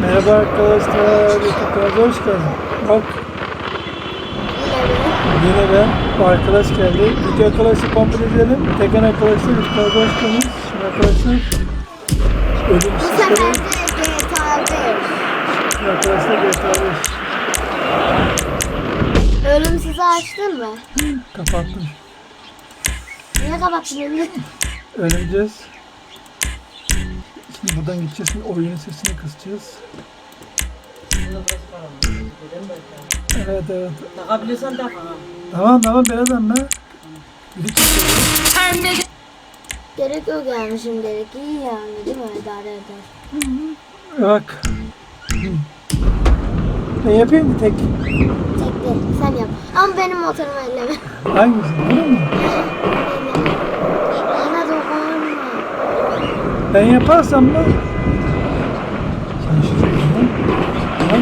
Merhaba arkadaşlar. YouTube kanalıma hoş geldin. Bak yine ben. Bu arkadaş geldi. İki arkadaşı komple edelim. Tekan arkadaşlar YouTube kanalıma hoş geldiniz. Şimdi arkadaşlar ölüm sistemi. de GTA 5. Şimdi arkadaşlar GTA 5. Ölümsüzü açtın mı? Kapattım. Niye kapattın? Öleceğiz. Şimdi buradan gideceğiz. Şimdi oyunun sesini kısacağız. Evet evet. Takabiliyorsan tak. Tamam tamam beraber ne? Biri çekiyor. Gerek yok yani şimdilik. İyi yani değil mi? İdare eder. Bak. Ben yapayım mı tek? Tekte sen yap. Ama benim motorumu elleme. Hangisi? Bunu mu? Elleme. Bana dokunma. Ben yaparsam mı? Sen şaşırdın mı? Ben.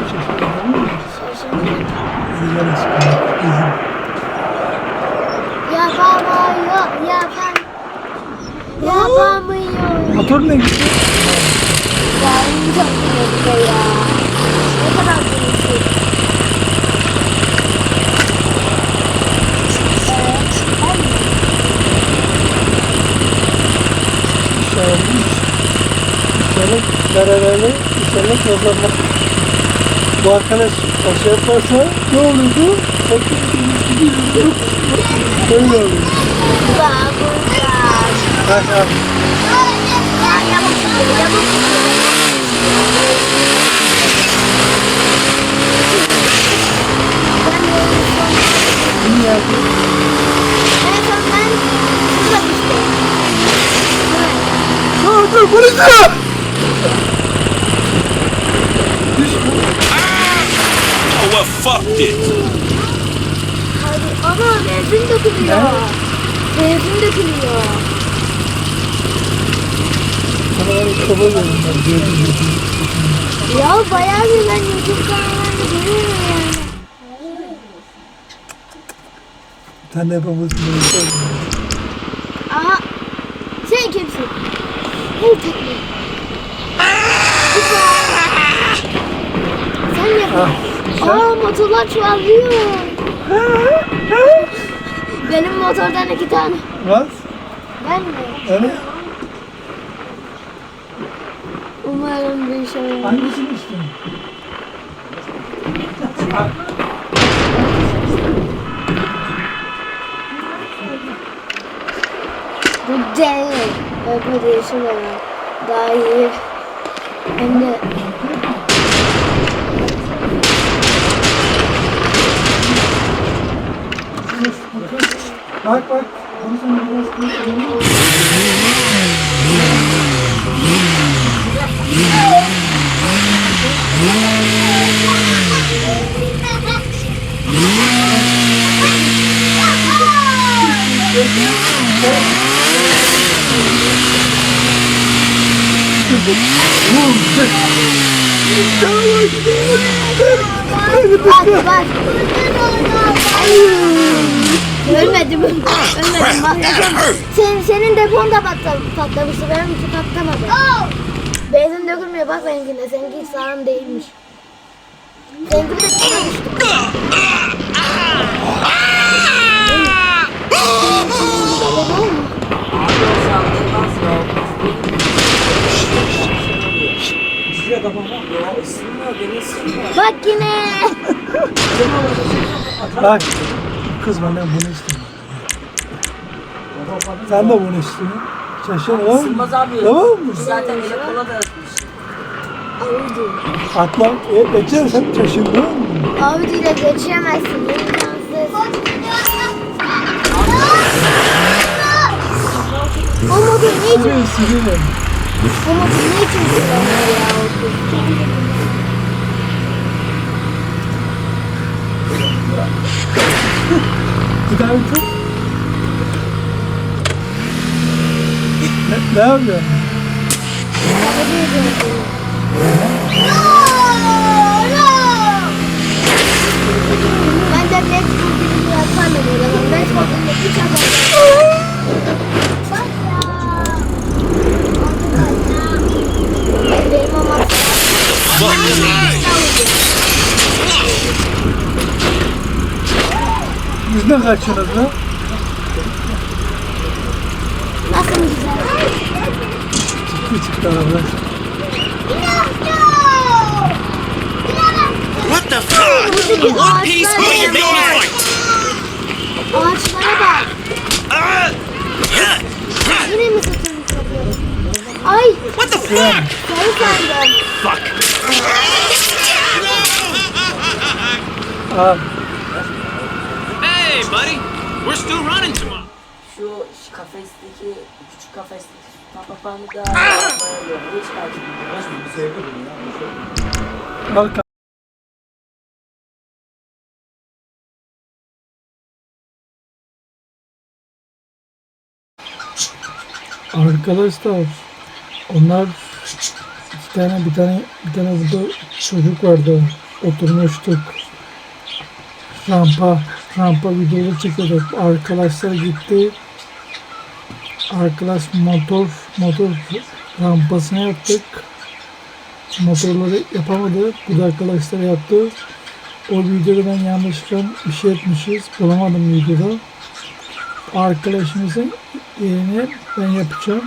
İzin. Yapamıyor. Yapamıyor. Motor ne gitti? Yani çok güzel ya. Ne kadar büyük. İnşallah. İnşallah beraberle inşallah kazanmak. Bu arkadaş aşağı yaparsa ne olurdu? Böyle. Babular. Bak abi. De en son- ben düştüm. Evet. Dur dur da. Oh well, fuck it. Hadi ama benzin dökülüyor. Benzin dökülüyor. Ya bayağı bir ben YouTube kanallarında görüyorum yani. Bir tane yapamazsın. Aha. Sen kimsin? Hey tekne. Sen ne Ah? Aa motorlar çoğalıyor. Benim motordan iki tane. Bas. Ben mi? Evet. Umarım bir şey olur. Hangisini istiyorsun? Bu değil. Öbür değişim var. Daha iyi. Biraz koyayım. bak bak. Ölmedim. Ölmedim. Senin, senin depon da patla, patlamıştı. Benimki patlamadı. Benzin dökülmüyor bak benimkinde. Seninki hiç sağlam değilmiş. Seninki de çıkma Şuraya kapat. Ya ısınmıyor, beni ısınmıyor. Bak yine. Bak. Kız benden bunu istiyor. Sen de bunu istiyorsun. Şaşır tamam mı? Isınmaz abi. Tamam mı? Zaten ele kola da atmış. Atla. E, geçersen şaşırdın mı? Audi ile geçemezsin. O motor ne? Sürüyor motor ne için kullanıyor ya? o kız? Bir daha bir Ne, ne yapıyorsun? Ben de net kulübünü yapamam o Bizden kaçıyorsunuz lan? Nasıl güzel. Çıktı çıktı araba. What the fuck? One piece Ağaçlara make me bak. fight. Ağaçlara bak. Yine mi satılmış? Ay What the fuck? sarı sandım. Fuck. Aa, Hey, buddy. We're still running tomorrow. Şu, kafesteki, küçük kafesteki papağanı da Hiç kaçmıyor. al ka- Arkadaşlar onlar iki tane bir tane bir tane burada çocuk vardı. Oturmuştuk. Rampa rampa videoları çekiyorduk arkadaşlar gitti. Arkadaş motor motor rampasını yaptık motorları yapamadı. Bu da arkadaşlar yaptı o videoda ben yanlışlıkla bir şey etmişiz. Bulamadım videoda. Arkadaşımızın yerini ben yapacağım.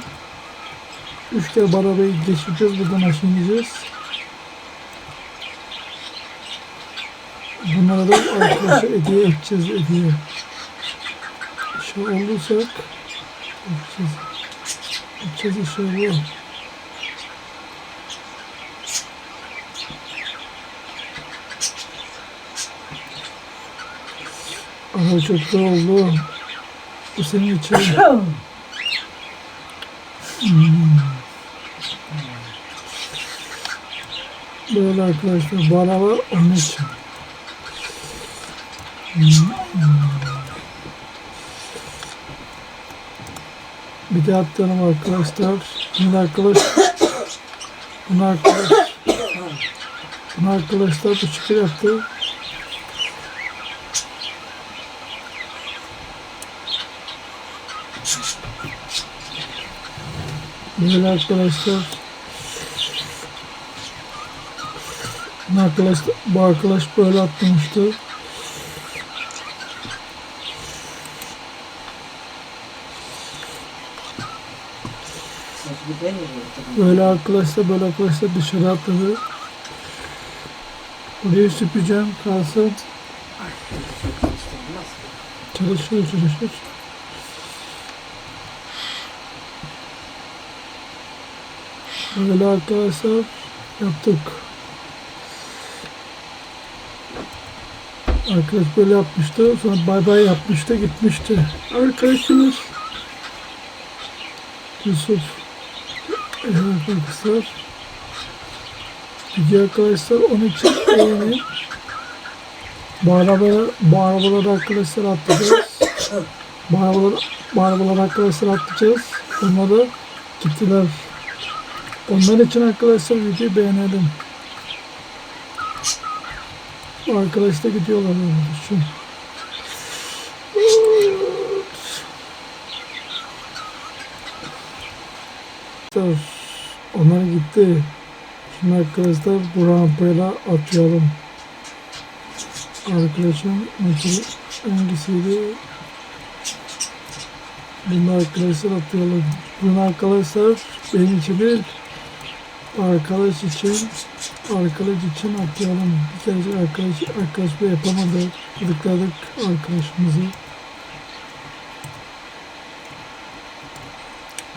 Üç kere bu arabayı geçireceğiz. Buradan aşağı. Bunlara da arkadaşa hediye edeceğiz hediye. Şey olursak edeceğiz. Edeceğiz inşallah. Ama çok zor oldu. Bu senin için. Hmm. Böyle arkadaşlar bu araba onun için. Bir de atlayalım arkadaşlar. Bunu arkadaş bunu arkadaş bunu arkadaşlar bu şükür yaptı. Böyle arkadaşlar. Bu arkadaş, bu arkadaş böyle atlamıştı. Nasıl bir deniyor? Böyle arkadaşlar böyle arkadaşlar dışarı atladı. Burayı süpüreceğim kalsın. Çalışıyor çalışıyor. Böyle arkadaşlar yaptık. Arkadaş böyle yapmıştı. Sonra bay bay yapmıştı gitmişti. Arkadaşımız Yusuf. Arkadaşlar. Video arkadaşlar onun için beğenin. Bu arabalar, arkadaşlar atlayacağız. Bu arabalar, bu arabaları arkadaşlar atlayacağız. Onları gittiler. Onlar için arkadaşlar videoyu beğenelim. Bu arkadaş da gidiyorlar öyle düşün. Arkadaşlar, Onlar gitti. Şimdi arkadaşlar bu rampayla atlayalım. Arkadaşım hangisiydi? Bunu arkadaşlar atlayalım. Bunu arkadaşlar benim için değil, arkadaş için arkadaş için atlayalım. Bir kere arkadaş, arkadaş bu yapamadı. Gıdıkladık arkadaşımızı.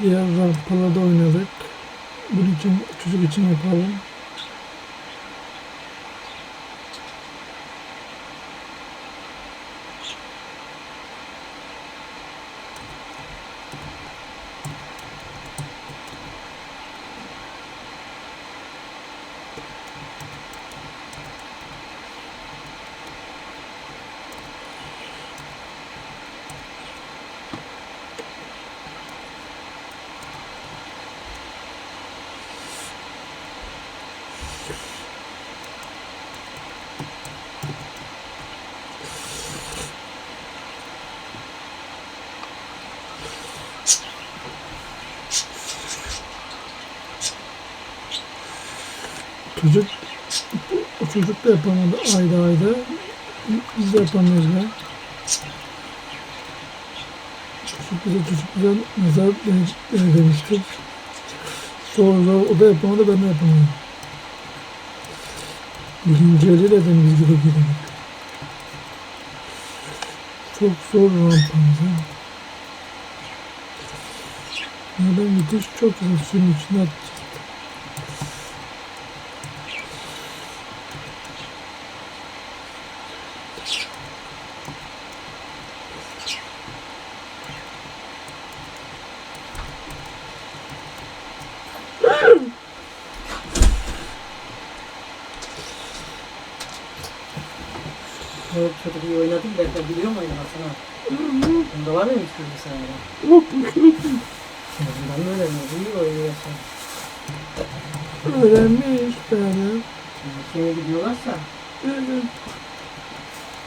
Diğer rampalarda oynadık. Bunun için çocuk için yapalım. Çocuk o çocuk da yapamadı ayda ayda. Biz de yapamıyoruz be. Çocuk bize çocuk bize mezar dene- demiştik. Sonra o da yapamadı ben de yapamadım. Birinci eli de deniz gibi gidelim. Çok zor rampamız ha. Nereden gidiş çok güzel suyun içine atacağız. Çok kötü bir oynadım ben de biliyorum oynamasını. Bilgisayarda? Yok Bundan böyle mi? İyi oynuyorsun. öğrenmiş yani. Şeye gidiyorlarsa. Evet.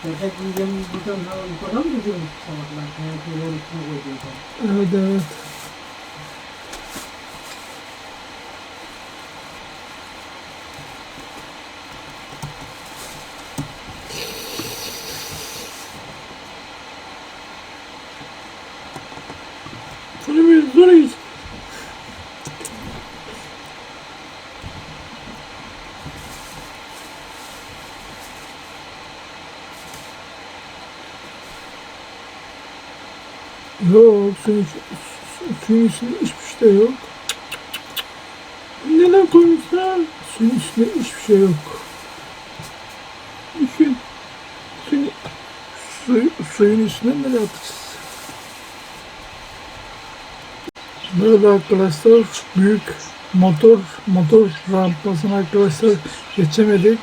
Ben tek bildiğim buradan yukarıdan mı gidiyormuş sabahlar? Kuyruğun üstüne koyduğum Evet evet. Şöyle bir zor iş. Yok, suyun, suyun içinde hiçbir şey yok. Neden koymuşlar? Suyun içinde hiçbir şey yok. Düşün. Suyun, suyu, suyun içine nereye atacağız? Böyle arkadaşlar büyük motor motor rampasını arkadaşlar geçemedik.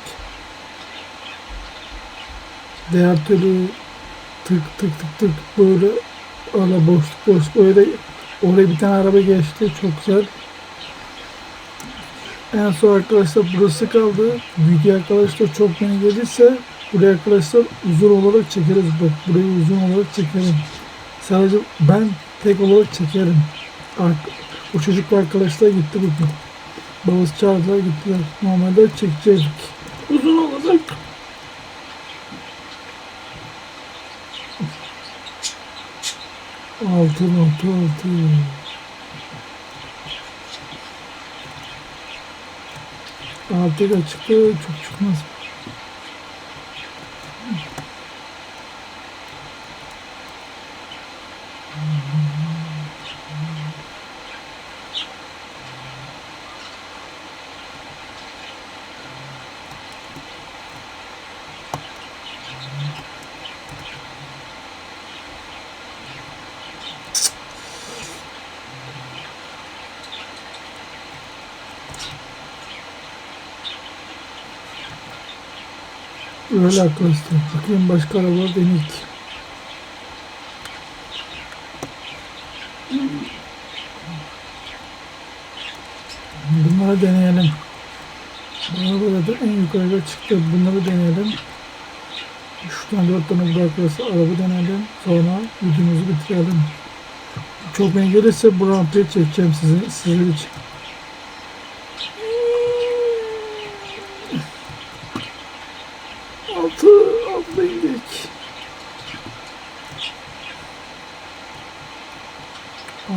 Diğer türlü tık tık tık tık böyle öyle boşluk boşluk öyle oraya bir tane araba geçti çok güzel. En son arkadaşlar burası kaldı. Video arkadaşlar çok beni gelirse buraya arkadaşlar uzun olarak çekeriz. Bak burayı uzun olarak çekerim. Sadece ben tek olarak çekerim. O çocuk arkadaşlar gitti bugün. Babası çağırdılar gittiler. Normalde çekecektik. Uzun olarak. Altı nokta altı. Altı da çıktı. Çok çıkmaz. Öyle arkadaşlar. Bakayım başka arabalar denedik. Bunları deneyelim. Bu arabada da en yukarıda çıktı. Bunları deneyelim. Üç tane dört tane burada arkadaşlar araba deneyelim. Sonra videomuzu bitirelim. Çok beni gelirse bu rampayı çekeceğim size, sizler için. Altı, altı indik.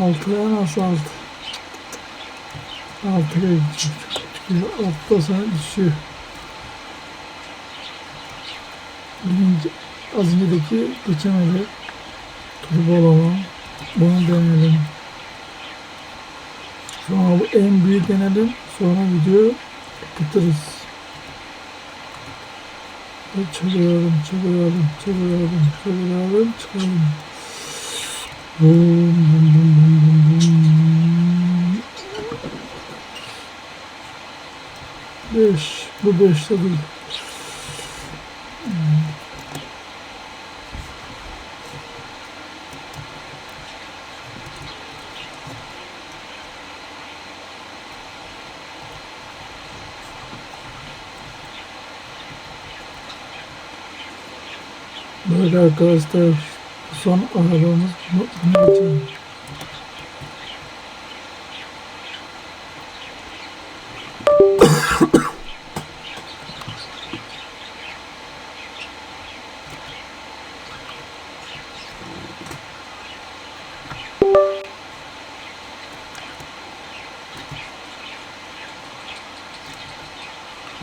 Altı en az altı. Altıya. Çünkü altta sana düşüyor. Birinci, az önceki geçemedi. Turbo alalım. Bunu deneyelim. Sonra bu en büyük denelim. Sonra video bitiririz. Çeviriyorum, çeviriyorum, çeviriyorum, çeviriyorum. Bum, bum, bum, bum, 5. Bu 5'te değil. Böyle arkadaşlar son arabamız bu.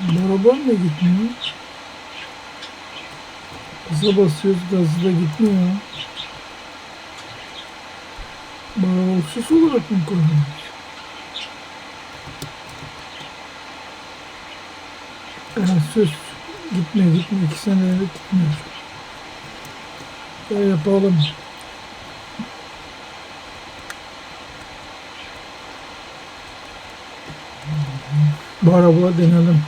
Baraban Barabayla gitmiyor. Gaza basıyoruz gazla gitmiyor. Barabasız olarak mı koyuyoruz? Yani söz gitmiyor gitmiyor. iki sene gitmiyor. Ya yapalım. Bu araba denelim.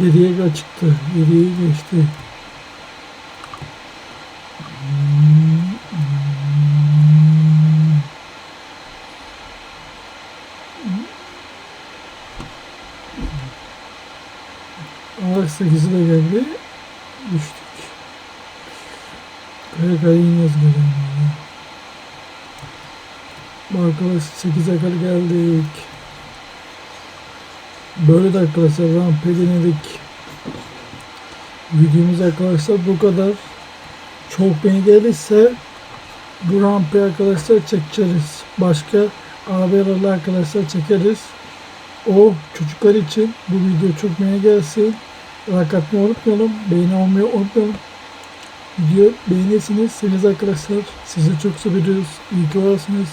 7'ye çıktı. 7'yi geçti. Ağaç 8'i de geldi. Düştük. Kaya kaya inmez gelen. Arkadaş 8'e kadar geldik. Böyle de arkadaşlar rampa denedik. Videomuz arkadaşlar bu kadar. Çok beğeni gelirse bu rampayı arkadaşlar çekeriz. Başka arabalarla arkadaşlar çekeriz. O çocuklar için bu video çok beğeni gelsin. Like atmayı unutmayalım. Beğeni olmayı unutmayalım. Video beğenirsiniz. Seviniz arkadaşlar. Sizi çok seviyoruz. İyi ki varsınız.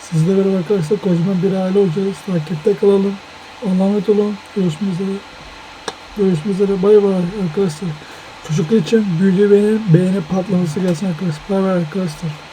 Sizle beraber arkadaşlar kocaman bir aile olacağız. Takipte kalalım. Allah'a emanet olun. Görüşmek üzere. Görüşmek üzere. Bay bay arkadaşlar. Çocuklar için videoyu beğeni, beğeni patlaması gelsin arkadaşlar. Bay bay arkadaşlar.